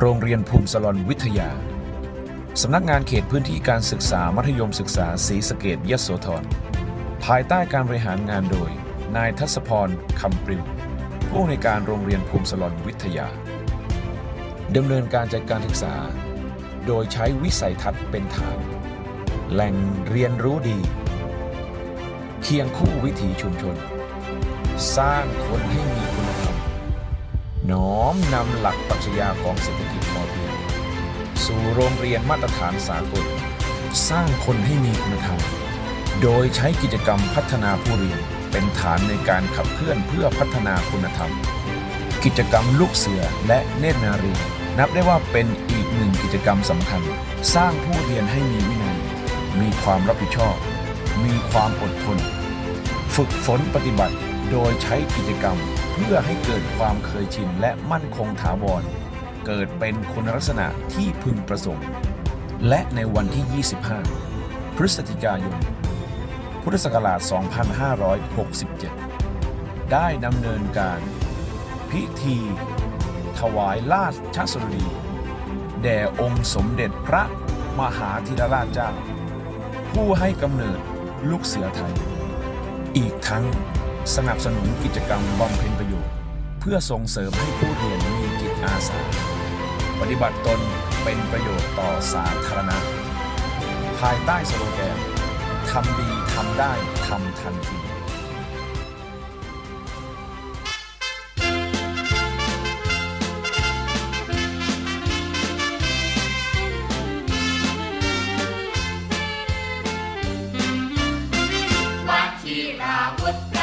โรงเรียนภูมิสลอนวิทยา สำนักงานเขตพื้นที่การศึกษามัธยมศึกษาศรีสะเกดยโสธร ภายใต้การบริหารงานโดย นายทัศพรคำปริมผู้อำนวยการโรงเรียนภูมิสลอนวิทยาดำเนินการจัดการศึกษา โดยใช้วิสัยทัศน์เป็นฐาน แหล่งเรียนรู้ดี เคียงคู่วิถีชุมชน สร้างคนให้มีคุณ น้อมนำหลักปรัชญาของเศรษฐกิจพอเพียงสู่โรงเรียนมาตรฐานสากล สร้างคนให้มีคุณธรรม โดยใช้กิจกรรมพัฒนาผู้เรียนเป็นฐานในการขับเคลื่อนเพื่อพัฒนาคุณธรรม กิจกรรมลูกเสือและเนตรนารี นับได้ว่าเป็นอีกหนึ่งกิจกรรมสำคัญ สร้างผู้เรียนให้มีวินัย มีความรับผิดชอบ มีความอดทน ฝึกฝนปฏิบัติโดยใช้กิจกรรม เพื่อให้เกิดความเคยชินและมั่นคงถาวร เกิดเป็นคุณลักษณะที่พึงประสงค์ และในวันที่ 25 พฤศจิกายน พุทธศักราช 2567 ได้ดำเนินการ พิธี ถวายราชสดุดี แด่องค์สมเด็จพระมหาธิรราชเจ้า ผู้ให้กำเนิดลูกเสือไทย อีกทั้งสนับสนุนกิจกรรมบำเพ็ญประโยชน์เพื่อส่งเสริมให้ผู้เรียนมีจิตอาสา ปฏิบัติตนเป็นประโยชน์ต่อสาธารณะ ภายใต้สโลแกนทำดีทำได้ทำทันทีวัชีราวุธ